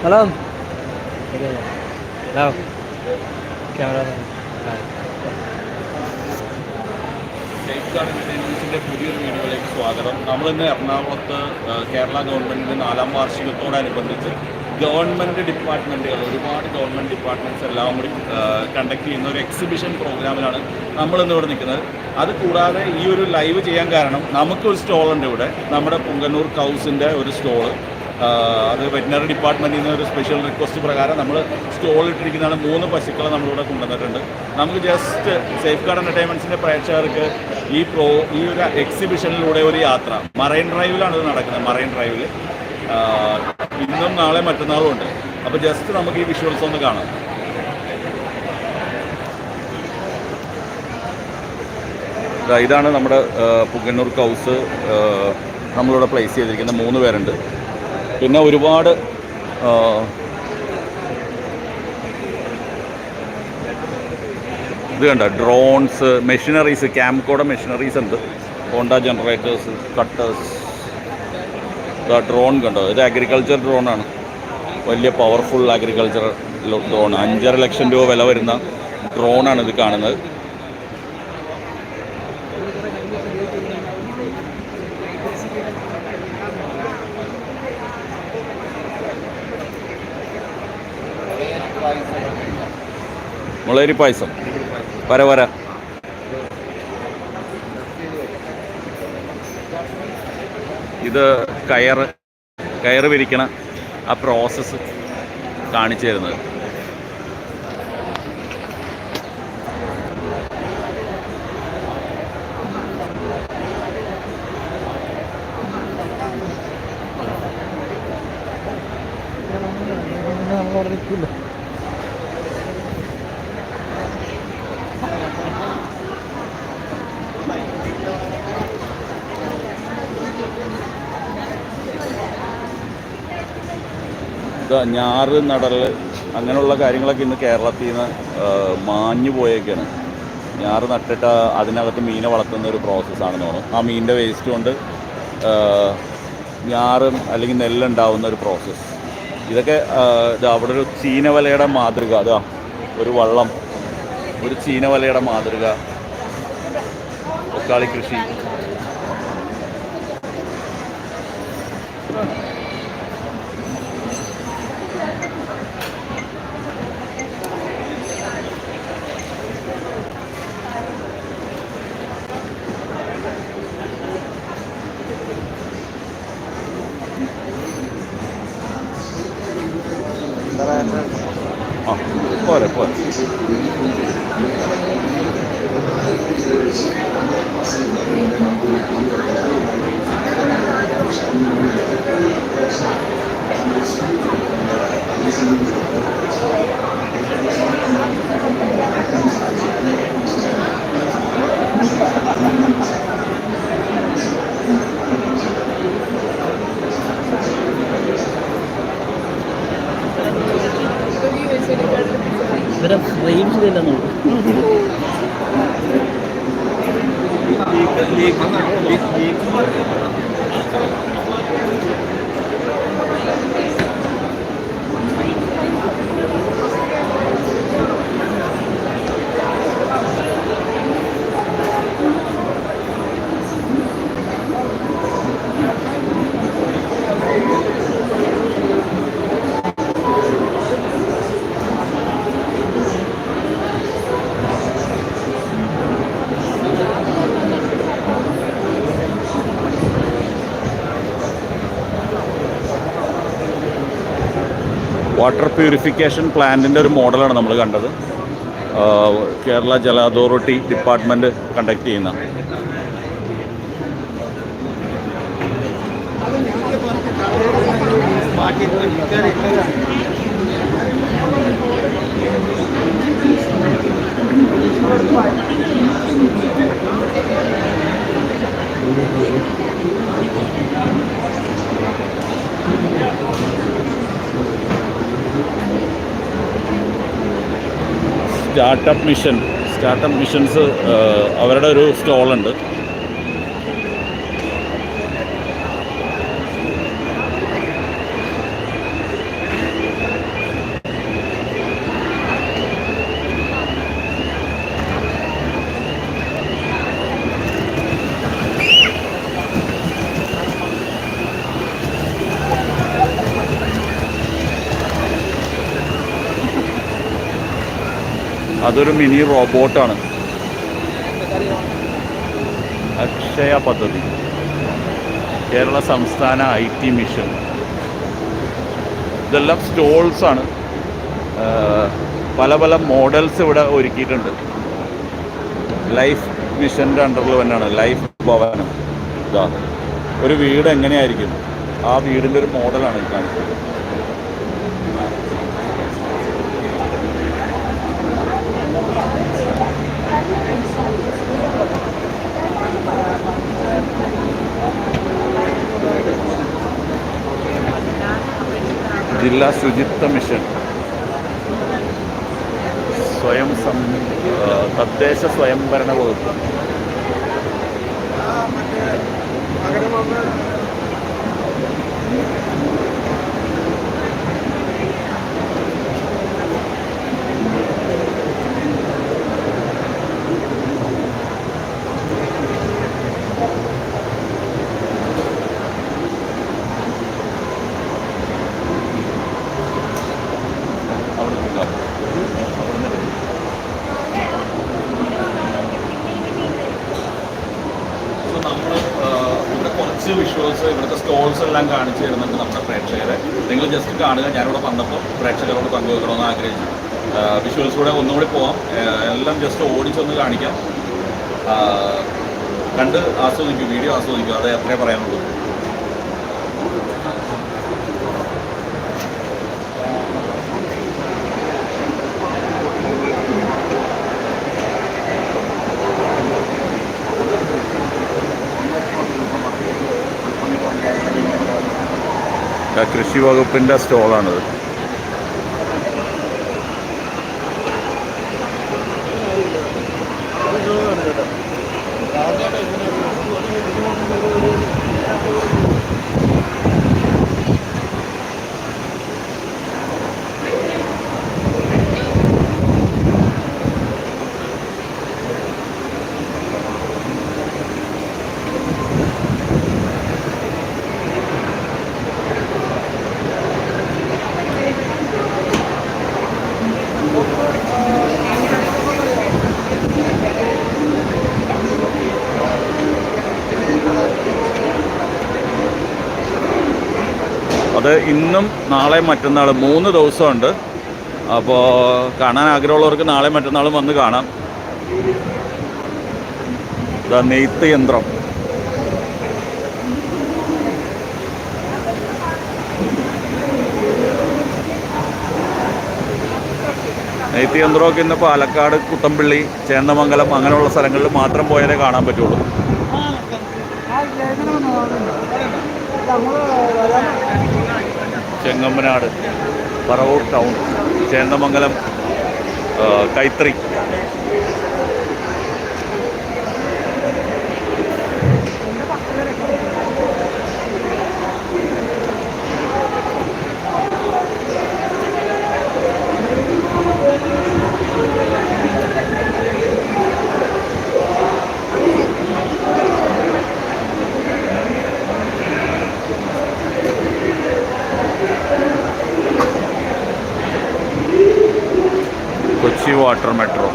Hello hello camera പുതിയൊരു വീഡിയോയിലേക്ക് സ്വാഗതം നമ്മളിന്ന് എറണാകുളത്ത് കേരള ഗവൺമെന്റിന്റെ നാലാം വാർഷികത്തോടനുബന്ധിച്ച് ഗവൺമെന്റ് ഡിപ്പാർട്ട്മെന്റുകൾ ഒരുപാട് ഗവൺമെന്റ് ഡിപ്പാർട്ട്മെന്റ്സ് എല്ലാം കൂടി കണ്ടക്ട് ചെയ്യുന്ന ഒരു എക്സിബിഷൻ പ്രോഗ്രാമിലാണ് നമ്മൾ ഇന്ന് ഇവിടെ നിൽക്കുന്നത് അത് കൂടാതെ ഈ ഒരു ലൈവ് ചെയ്യാൻ കാരണം നമുക്കൊരു സ്റ്റോൾ ഉണ്ട് ഇവിടെ നമ്മുടെ പുങ്കന്നൂർ കൗസിന്റെ ഒരു സ്റ്റോൾ അത് വെറ്റിനറി ഡിപ്പാർട്ട്മെന്റിൽ നിന്ന് ഒരു സ്പെഷ്യൽ റിക്വസ്റ്റ് പ്രകാരം നമ്മൾ സ്റ്റോളിട്ടിരിക്കുന്നതാണ് മൂന്ന് പശുക്കളെ നമ്മളിവിടെ കൊണ്ടുവന്നിട്ടുണ്ട്. നമുക്ക് ജസ്റ്റ് സേഫ് ഗാർഡ് എന്റർടൈൻമെന്റ്സിന്റെ പ്രേക്ഷകർക്ക് ഈ പ്രോ ഈ ഒരു എക്സിബിഷനിലൂടെ ഒരു യാത്ര. മറൈൻ ഡ്രൈവിലാണ് ഇത് നടക്കുന്നത് മറൈൻ ഡ്രൈവിൽ ഇന്നും നാളെ മറ്റന്നാളും ഉണ്ട്. അപ്പോൾ ജസ്റ്റ് നമുക്ക് ഈ വിഷ്വൽസ് ഒന്ന് കാണാം. ഇതാണ് നമ്മുടെ പുങ്ങന്നൂർ കൗസ് നമ്മളിവിടെ പ്ലേസ് ചെയ്തിരിക്കുന്ന മൂന്ന് പേരുണ്ട്. പിന്നെ ഒരുപാട് ഇത് കണ്ട ഡ്രോൺസ് മെഷീനറീസ് ക്യാംകോടെ മെഷീനറീസ് ഉണ്ട്. ഹോണ്ട ജനറേറ്റേഴ്സ് കട്ടേഴ്സ് ഇതാ ഡ്രോൺ കണ്ടോ? ഇത് അഗ്രികൾച്ചർ ഡ്രോണാണ് വലിയ പവർഫുൾ അഗ്രികൾച്ചർ ഡ്രോൺ അഞ്ചര ലക്ഷം രൂപ വില വരുന്ന ഡ്രോണാണ് ഇത് കാണുന്നത്. മുളയരി പായസം. വര വര. ഇത് കയറ് കയറ് വിരിക്കണ ആ പ്രോസസ്സ് കാണിച്ചു തരുന്നത്. നമ്മളവിടെ ഞാറ് നടൽ അങ്ങനെയുള്ള കാര്യങ്ങളൊക്കെ ഇന്ന് കേരളത്തിൽ നിന്ന് മാഞ്ഞു പോയേക്കാണ്. ഞാറ് നട്ടിട്ട് അതിനകത്ത് മീനെ വളർത്തുന്ന ഒരു പ്രോസസ്സാണെന്ന് തോന്നുന്നു. ആ മീനിന്റെ വേസ്റ്റ് കൊണ്ട് ഞാറും അല്ലെങ്കിൽ നെല്ലുണ്ടാവുന്ന ഒരു പ്രോസസ്സ് ഇതൊക്കെ അവിടെ ഒരു ചീനവലയുടെ മാതൃക. അതാ ഒരു വള്ളം. ഒരു ചീനവലയുടെ മാതൃക. തക്കാളി കൃഷി. പോരെ പോരെ ഇവരെ ഫ്രെയിം ചെയ്തില്ല നോക്കും വാട്ടർ പ്യൂരിഫിക്കേഷൻ പ്ലാന്റിന്റെ ഒരു മോഡലാണ് നമ്മൾ കണ്ടത്. കേരള ജല അതോറിറ്റി ഡിപ്പാർട്ട്മെന്റ് കണ്ടക്ട് ചെയ്യുന്ന. Startup mission. സ്റ്റാർട്ടപ്പ് മിഷൻസ് അവരുടെ ഒരു സ്റ്റോളുണ്ട്. അതൊരു മിനി റോബോട്ടാണ്. അക്ഷയ പദ്ധതി. കേരള സംസ്ഥാന ഐ ടി മിഷൻ. ഇതെല്ലാം സ്റ്റോൾസാണ് പല പല മോഡൽസ് ഇവിടെ ഒരുക്കിയിട്ടുണ്ട്. ലൈഫ് മിഷന്റെ അണ്ടറിൽ തന്നെയാണ്. ലൈഫ് ഭവനം. ഇതാ. ഒരു വീട് എങ്ങനെയായിരിക്കും? ആ വീടിന്റെ ഒരു മോഡലാണ് ഈ കാണിച്ചത് ജില്ലാ ശുചിത്വ മിഷൻ. സ്വയം സം തദ്ദേശ സ്വയംഭരണ വകുപ്പ് അവിടെ നിൽക്കാം. അവിടെ നിൽക്കാം. അപ്പോൾ നമ്മൾ കുറച്ച് വിഷ്വൽസ് ഇവിടുത്തെ സ്റ്റോൾസ് എല്ലാം കാണിച്ചു തരുന്നുണ്ട് നമ്മുടെ പ്രേക്ഷകരെ. നിങ്ങൾ ജസ്റ്റ് കാണുക. ഞാനിവിടെ വന്നപ്പോൾ പ്രേക്ഷകരോട് പങ്കുവെക്കണമെന്ന് ആഗ്രഹിച്ചു. വിഷ്വൽസ് കൂടെ ഒന്നുകൂടി പോവാം. എല്ലാം ജസ്റ്റ് ഓടിച്ചൊന്ന് കാണിക്കാം. കണ്ട് ആസ്വദിക്കും വീഡിയോ ആസ്വദിക്കും. അത് എത്രയേ പറയാനുള്ളൂ ആ, കൃഷി വകുപ്പിന്റെ സ്റ്റോളാണിത്. ഇന്നും നാളെ മറ്റന്നാൾ മൂന്ന് ദിവസമുണ്ട് അപ്പോൾ കാണാൻ ആഗ്രഹമുള്ളവർക്ക് നാളെ മറ്റന്നാളും വന്ന് കാണാം ഇതാ നെയ്ത്ത് യന്ത്രം നെയ്ത്ത് യന്ത്രമൊക്കെ ഇന്ന് പാലക്കാട് കുട്ടമ്പള്ളി ചേന്നമംഗലം അങ്ങനെയുള്ള സ്ഥലങ്ങളിൽ മാത്രം പോയാലേ കാണാൻ പറ്റുള്ളൂ ചെങ്ങമ്മനാട് പറവൂർ ടൗൺ ചേന്ദമംഗലം ആ, കൊച്ചി വാട്ടർ മെട്രോ.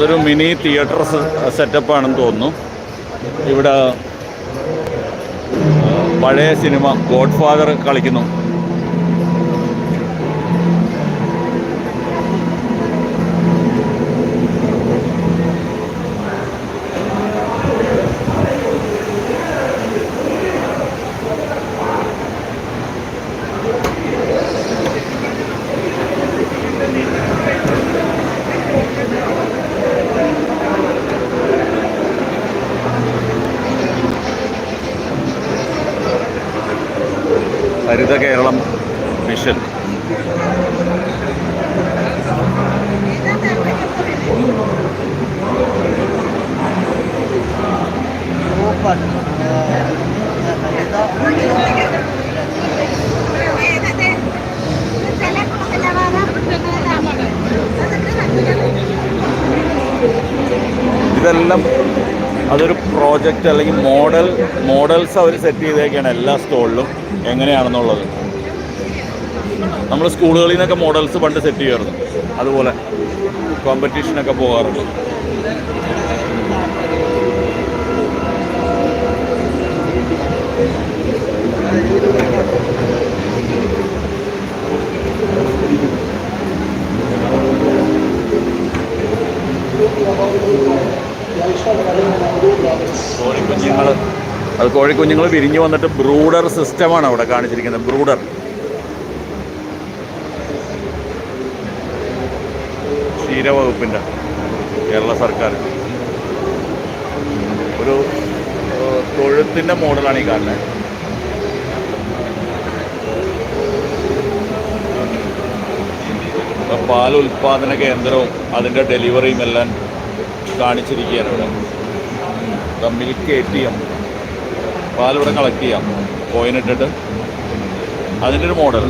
അതൊരു മിനി തിയേറ്റർ സെറ്റപ്പാണെന്ന് തോന്നുന്നു. ഇവിടെ പഴയ സിനിമ ഗോഡ് ഫാദർ കളിക്കുന്നു. ഹരിത കേരളം മിഷൻ. ഇതെല്ലാം അതൊരു പ്രോജക്റ്റ് അല്ലെങ്കിൽ മോഡൽ മോഡൽസ് അവർ സെറ്റ് ചെയ്തേക്കാണ് എല്ലാ സ്റ്റോളിലും എങ്ങനെയാണെന്നുള്ളത്. നമ്മൾ സ്കൂളുകളിൽ നിന്നൊക്കെ മോഡൽസ് പണ്ട് സെറ്റ് ചെയ്യുമായിരുന്നു. അതുപോലെ കോമ്പറ്റീഷനൊക്കെ പോകാറുണ്ട്. കോഴിക്കുഞ്ഞുങ്ങൾ അത് കോഴിക്കുഞ്ഞുങ്ങൾ വിരിഞ്ഞു വന്നിട്ട് ബ്രൂഡർ സിസ്റ്റമാണ് അവിടെ കാണിച്ചിരിക്കുന്നത്. ബ്രൂഡർ. ക്ഷീരവകുപ്പിന്റെ കേരള സർക്കാർ. ഒരു തൊഴുത്തിന്റെ മോഡലാണ് ഈ കാണുന്നത്. പാൽ ഉൽപാദന കേന്ദ്രവും അതിന്റെ ഡെലിവറിയും എല്ലാം കാണിച്ചിരിക്കുകയാണ്. ഇവിടെ മിൽക്ക് എ ടി എം പാലിവിടെ കളക്ട് ചെയ്യാം. കോയിൻ ഇട്ടിട്ട്. അതിന്റെ ഒരു മോഡൽ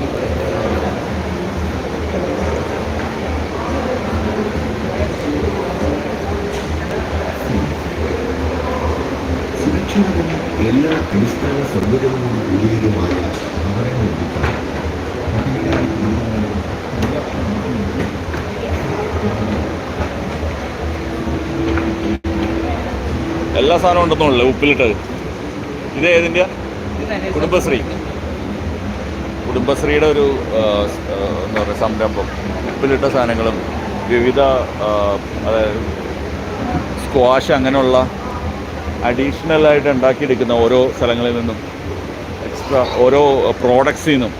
എല്ലാ അടിസ്ഥാന സൗകര്യങ്ങളും എല്ലാ സാധനവും ഉണ്ടെന്നുള്ളൂ ഉപ്പിലിട്ടത്. ഇത് ഏതിന്റെ? കുടുംബശ്രീ. കുടുംബശ്രീയുടെ ഒരു എന്താ പറയുക സംരംഭം. ഉപ്പിലിട്ട സാധനങ്ങളും വിവിധ അതായത് സ്ക്വാഷ് അങ്ങനെയുള്ള അഡീഷണൽ ആയിട്ട് ഉണ്ടാക്കിയെടുക്കുന്ന ഓരോ സ്ഥലങ്ങളിൽ നിന്നും എക്സ്ട്രാ ഓരോ പ്രോഡക്ട്സിൽ നിന്നും.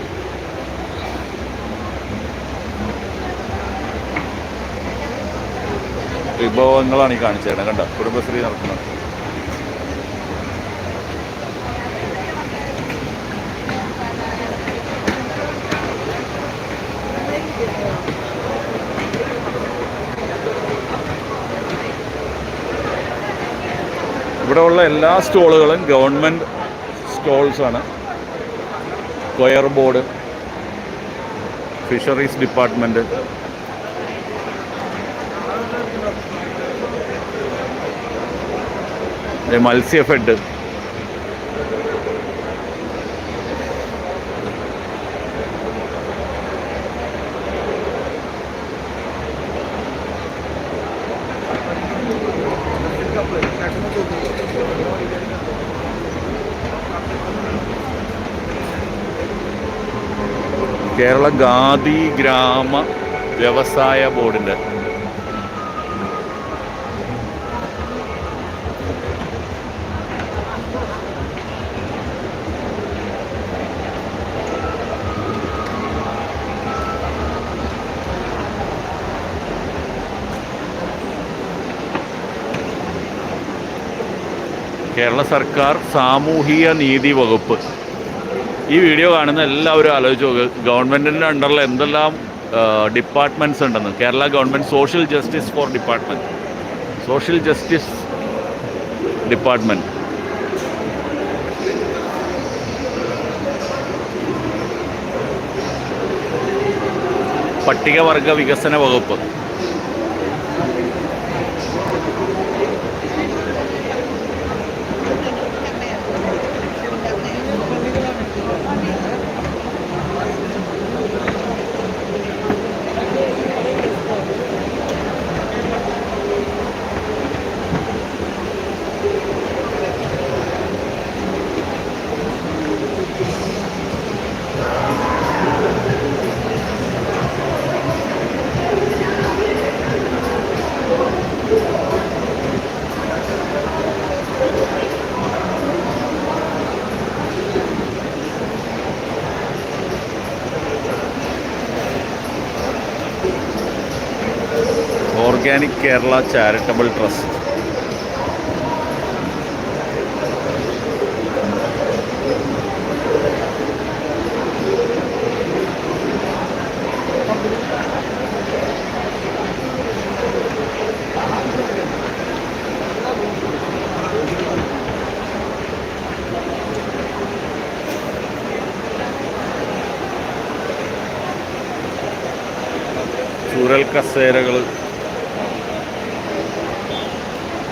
വിഭവങ്ങളാണ് ഈ കാണിച്ചത് കണ്ട? കുടുംബശ്രീ നടത്തുന്നത്. ഇവിടെ ഉള്ള എല്ലാ സ്റ്റോളുകളും government സ്റ്റോൾസാണ്. Coir board fisheries department Matsyafed. Kerala Khadi ഗ്രാമ വ്യവസായ ബോർഡിന്റെ. കേരള സർക്കാർ സാമൂഹിക നീതി വകുപ്പ്. ഈ വീഡിയോ കാണുന്ന എല്ലാവരും ആലോചിച്ച് നോക്കുക ഗവൺമെന്റിന്റെ അണ്ടറിൽ എന്തെല്ലാം ഡിപ്പാർട്ട്മെന്റ്സ് ഉണ്ടെന്ന്. Kerala government social justice for department social justice department പട്ടികവർഗ വികസന വകുപ്പ്. Organic Kerala charitable trust.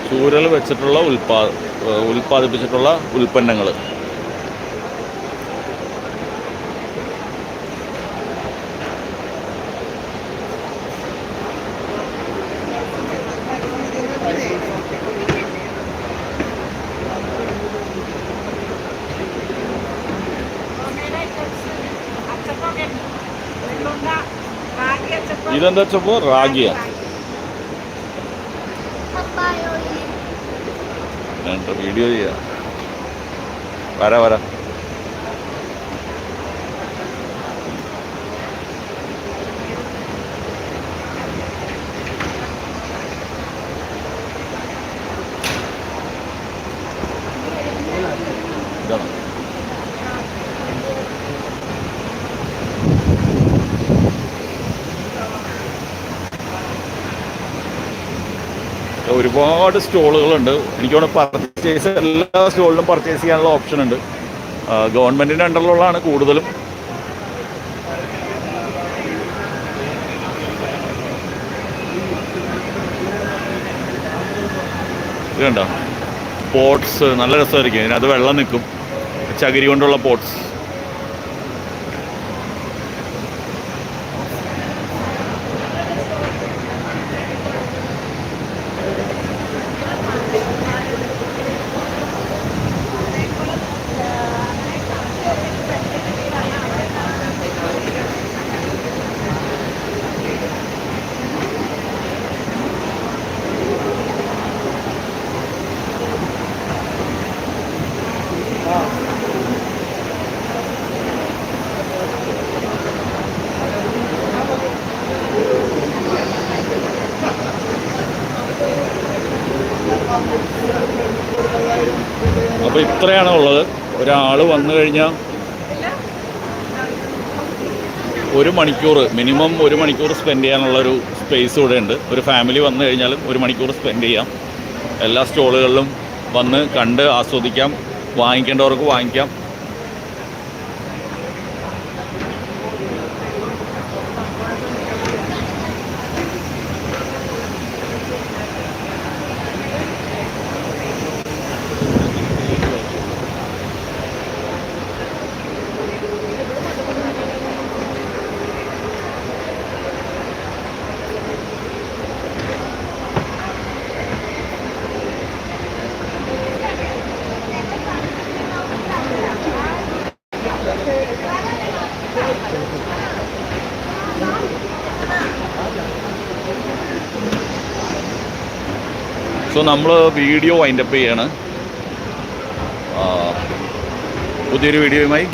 ചൂരൽ വെച്ചിട്ടുള്ള ഉൽപാ ഏഹ് ഉൽപ്പാദിപ്പിച്ചിട്ടുള്ള ഉൽപ്പന്നങ്ങൾ ഇതെന്താ വെച്ചപ്പോൾ റാഗിയാ വീഡിയോ ചെയ്യാം. വരാം വരാ. ഒരുപാട് സ്റ്റോളുകളുണ്ട്. എനിക്ക് തോന്നുന്നു പർച്ചേസ് എല്ലാ സ്റ്റോളിലും പർച്ചേസ് ചെയ്യാനുള്ള ഓപ്ഷൻ ഉണ്ട്. ഗവൺമെന്റിന്റെ അണ്ടറിലുള്ളതാണ് കൂടുതലും. ഇതുണ്ടോ പോട്ട്സ് നല്ല രസമായിരിക്കും. അതിനകത്ത് വെള്ളം നിൽക്കും. ചകിരി കൊണ്ടുള്ള പോട്ട്സ് അപ്പോൾ ഇത്രയാണ് ഉള്ളത്. ഒരാൾ വന്നു കഴിഞ്ഞാൽ ഒരു മണിക്കൂർ മിനിമം ഒരു മണിക്കൂർ സ്പെൻഡ് ചെയ്യാനുള്ളൊരു സ്പേസ് ഇവിടെ ഉണ്ട്. ഒരു ഫാമിലി വന്നു കഴിഞ്ഞാൽ ഒരു മണിക്കൂർ സ്പെൻഡ് ചെയ്യാം. എല്ലാ സ്റ്റോളുകളിലും വന്ന് കണ്ട് ആസ്വദിക്കാം. വാങ്ങിക്കേണ്ടവർക്ക് വാങ്ങിക്കാം. സോ നമ്മൾ വീഡിയോ വൈൻഡപ്പ് ചെയ്യാണ്. പുതിയൊരു വീഡിയോയുമായി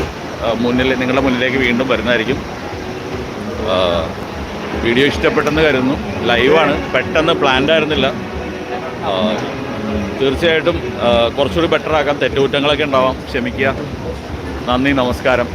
മുന്നിൽ നിങ്ങളുടെ മുന്നിലേക്ക് വീണ്ടും വരുന്നതായിരിക്കും. വീഡിയോ ഇഷ്ടപ്പെട്ടെന്ന് കരുതുന്നു. ലൈവാണ് പെട്ടെന്ന് പ്ലാൻഡ് ആയിരുന്നില്ല. തീർച്ചയായിട്ടും കുറച്ചുകൂടി ബെറ്റർ ആക്കാം. തെറ്റുകുറ്റങ്ങളൊക്കെ ഉണ്ടാവാം. ക്ഷമിക്കുക. നന്ദി നമസ്കാരം.